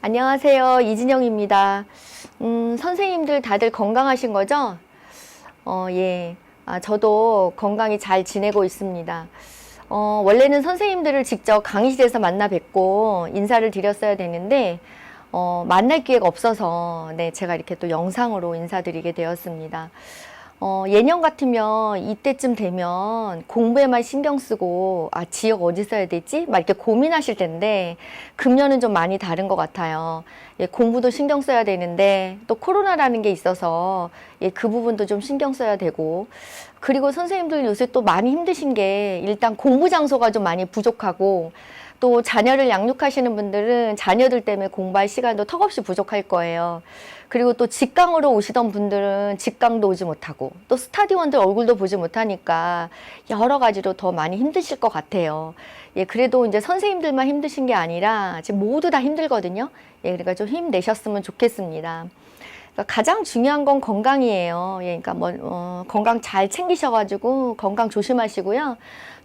안녕하세요. 이진영입니다. 음, 선생님들 다들 건강하신 거죠? 어, 예. 아, 저도 건강히 잘 지내고 있습니다. 어, 원래는 선생님들을 직접 강의실에서 만나 뵙고 인사를 드렸어야 되는데, 어, 만날 기회가 없어서, 네, 제가 이렇게 또 영상으로 인사드리게 되었습니다. 어, 예년 같으면 이때쯤 되면 공부에만 신경 쓰고, 아, 지역 어디 써야 되지? 막 이렇게 고민하실 텐데, 금년은 좀 많이 다른 것 같아요. 예, 공부도 신경 써야 되는데, 또 코로나라는 게 있어서, 예, 그 부분도 좀 신경 써야 되고, 그리고 선생님들 요새 또 많이 힘드신 게, 일단 공부 장소가 좀 많이 부족하고, 또 자녀를 양육하시는 분들은 자녀들 때문에 공부할 시간도 턱없이 부족할 거예요. 그리고 또 직강으로 오시던 분들은 직강도 오지 못하고 또 스타디원들 얼굴도 보지 못하니까 여러 가지로 더 많이 힘드실 것 같아요. 예, 그래도 이제 선생님들만 힘드신 게 아니라 지금 모두 다 힘들거든요. 예, 그러니까 좀 힘내셨으면 좋겠습니다. 그러니까 가장 중요한 건 건강이에요. 예, 그러니까 뭐 어, 건강 잘 챙기셔가지고 건강 조심하시고요.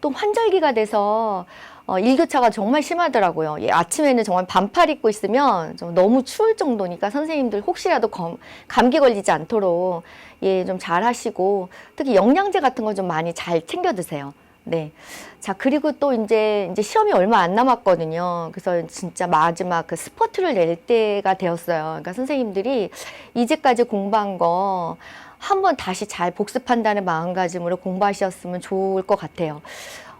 또 환절기가 돼서 어, 일교차가 정말 심하더라고요. 예, 아침에는 정말 반팔 입고 있으면 좀 너무 추울 정도니까 선생님들 혹시라도 검, 감기 걸리지 않도록 예, 좀 잘 하시고 특히 영양제 같은 거 좀 많이 잘 챙겨 드세요. 네. 자, 그리고 또 이제, 이제 시험이 얼마 안 남았거든요. 그래서 진짜 마지막 그 스포트를 낼 때가 되었어요. 그러니까 선생님들이 이제까지 공부한 거 한번 다시 잘 복습한다는 마음가짐으로 공부하셨으면 좋을 것 같아요.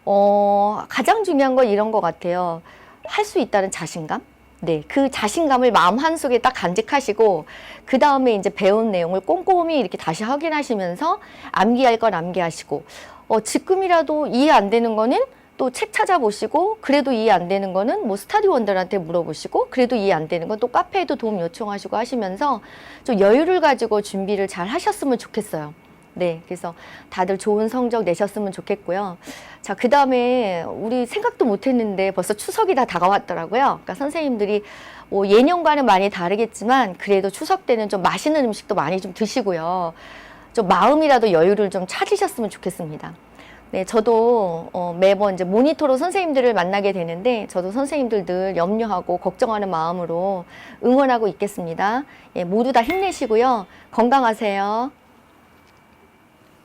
어, 가장 중요한 건 이런 것 같아요. 할 수 있다는 자신감? 네, 그 자신감을 마음 한속에 딱 간직하시고, 그 다음에 이제 배운 내용을 꼼꼼히 이렇게 다시 확인하시면서 암기할 건 암기하시고, 어, 지금이라도 이해 안 되는 거는 또 책 찾아보시고, 그래도 이해 안 되는 거는 뭐 스타디원들한테 물어보시고, 그래도 이해 안 되는 건 또 카페에도 도움 요청하시고 하시면서 좀 여유를 가지고 준비를 잘 하셨으면 좋겠어요. 네, 그래서 다들 좋은 성적 내셨으면 좋겠고요. 자, 그 다음에 우리 생각도 못 했는데 벌써 추석이 다 다가왔더라고요. 그러니까 선생님들이 뭐 예년과는 많이 다르겠지만 그래도 추석 때는 좀 맛있는 음식도 많이 좀 드시고요. 좀 마음이라도 여유를 좀 찾으셨으면 좋겠습니다. 네, 저도 어, 매번 이제 모니터로 선생님들을 만나게 되는데 저도 선생님들 늘 염려하고 걱정하는 마음으로 응원하고 있겠습니다. 예, 모두 다 힘내시고요. 건강하세요.